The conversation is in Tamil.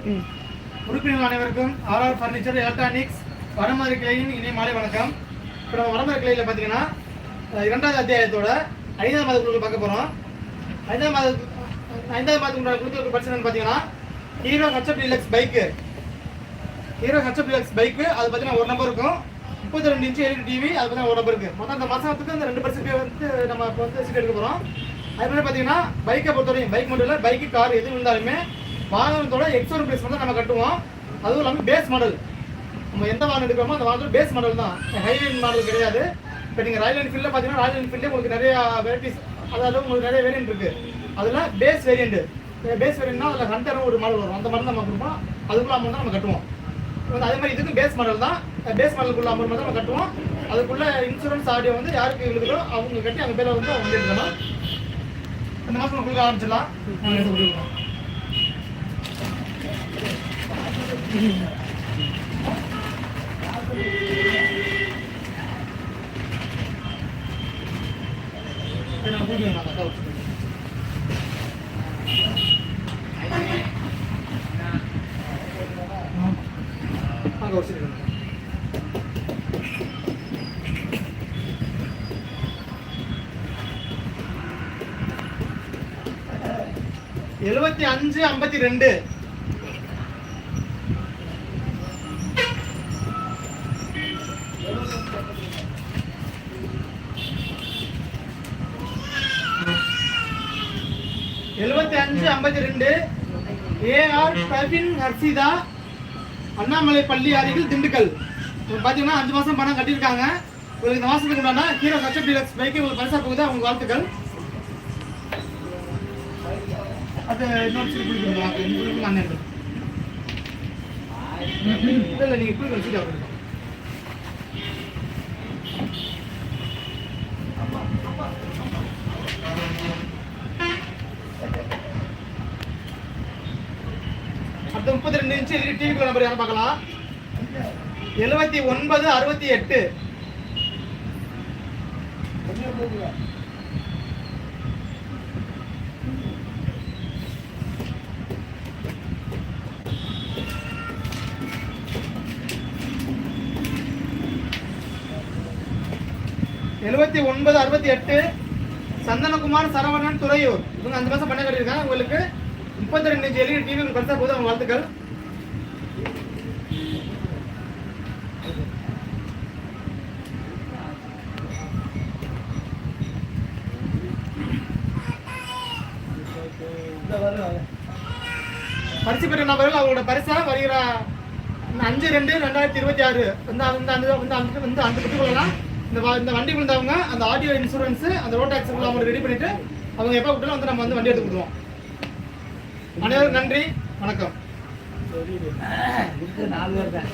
உறுப்பினர்கள் அனைவருக்கும் ஆர்ஆர் ஃபர்னிச்சர் எலக்ட்ரானிக்ஸ் வடமதுரை கிளையின் இணைய மாலை வணக்கம். இப்போ நம்ம வடமதுரை கிளையில் பார்த்தீங்கன்னா இரண்டாவது அத்தியாயத்தோட ஐந்தாவது மாத குழுக்கள் பார்க்க போகிறோம் ஐந்தாவது மாத ஐந்தாவது மாதத்துக்கு உண்டான குழுக்களுக்கு பார்த்தீங்கன்னா Hero HF Deluxe bike Hero HF Deluxe bike அது பார்த்தீங்கன்னா ஒரு நம்பர் இருக்கும். முப்பத்தி ரெண்டு இன்ச்சு எல்இடி டிவி அது பார்த்தீங்கன்னா ஒரு நம்பர் இருக்குது மொத்தம் அந்த மாதத்துக்கு அந்த ரெண்டு பர்சன்ட் வந்து நம்ம இப்போ வந்து சீட் எடுக்க போகிறோம் அது மாதிரி பார்த்தீங்கன்னா பைக்கை பொறுத்தவரைக்கும் பைக் மட்டும் இல்லை பைக்கு கார் எது இருந்தாலுமே வாகனத்தோட எக்ஸோர் பிரைஸ் மட்டும் நம்ம கட்டுவோம். அதுவும் இல்லாமல் பேஸ் மாடல் நம்ம எந்த வாகனம் எடுக்கிறோமோ அந்த வாகனத்தோட பேஸ் மாடல் தான். ஹைவே மாடல் கிடையாது. இப்போ நீங்கள் ராயல் என்ஃபீல்டில் பார்த்தீங்கன்னா ராயல் என்ஃபீல்டே உங்களுக்கு நிறைய வெரைட்டிஸ் அதாவது உங்களுக்கு நிறைய வேரியன்ட் இருக்குது அதில் பேஸ் வேரியண்ட்டு பேஸ் வேரியண்ட்னா அதில் ஹண்டரும் ஒரு மாடல் வரும். அந்த மாடல் நம்ம கொடுப்போம். அதுக்குள்ள அமௌண்ட் தான் நம்ம கட்டுவோம். வந்து அதே மாதிரி இதுக்கு பேஸ் மாடல் தான். பேஸ் மாடலுக்குள்ள அமௌண்ட் தான் நம்ம கட்டுவோம். அதுக்குள்ள இன்சூரன்ஸ் ஆடியோ வந்து யாருக்கு இருக்குதோ அவங்க கட்டி அவங்க பேரில் வந்து அவங்க எடுக்கணும் இந்த மாதம் உங்களுக்கு கொடுக்க ஆரம்பிச்சிடலாம். நாங்கள் எடுத்து கொடுக்கலாம் எழுபத்தி அஞ்சு ஐம்பத்தி ரெண்டு. எழுபத்தி அஞ்சு ஐம்பத்தி ரெண்டு. ஏஆர் பிரவீன் ஹர்ஷிதா அண்ணாமலை பள்ளி அருகில் திண்டுக்கல். பார்த்தீங்கன்னா அஞ்சு மாதம் பணம் கட்டியிருக்காங்க. உங்களுக்கு இந்த மாதத்துக்கு உண்டான ஹீரோ கச்சப் டீலக்ஸ் பைக்கு உங்களுக்கு பரிசா போகுது அவங்க வாழ்த்துக்கள். அது இன்னொரு சீட் கொடுக்குறீங்களா நான் இல்லை நீங்கள் கொடுக்குற சீட் அடுத்த முப்பத்தி ரெண்டு இன்ச்சு எல்இடி டிவி நம்பர் யாரும் பார்க்கலாம்? எழுபத்தி ஒன்பது அறுபத்தி எட்டு. எழுபத்தி ஒன்பது அறுபத்தி எட்டு. சந்தனகுமார் சரவணன் துறையூர். இவங்க அஞ்சு மாதம் பண்ண கட்டியிருக்காங்க உங்களுக்கு. முப்பத்தி ரெண்டு இன்ச்சு எல்இடி டிவி பரிசா போதும் அவங்க வாழ்த்துக்கள் பரிசு பெற்ற நபர்கள் அவங்களோட பரிசா வருகிற அஞ்சு ரெண்டு ரெண்டாயிரத்தி இருபத்தி ஆறு வந்து அந்த அந்த வந்து அந்த வந்து அந்த பெற்றுக்கொள்ளலாம் இந்த வ- இந்த வண்டி விழுந்தவங்க அந்த ஆடியோ இன்சூரன்ஸ் அந்த ரோட் டாக்ஸ் அவங்க ரெடி பண்ணிட்டு அவங்க எப்போ விட்டாலும் வந்து நம்ம வந்து வண்டி எடுத்து கொடுத்துருவோம் அனைவரும் நன்றி. வணக்கம். நாலு பேர் தான்.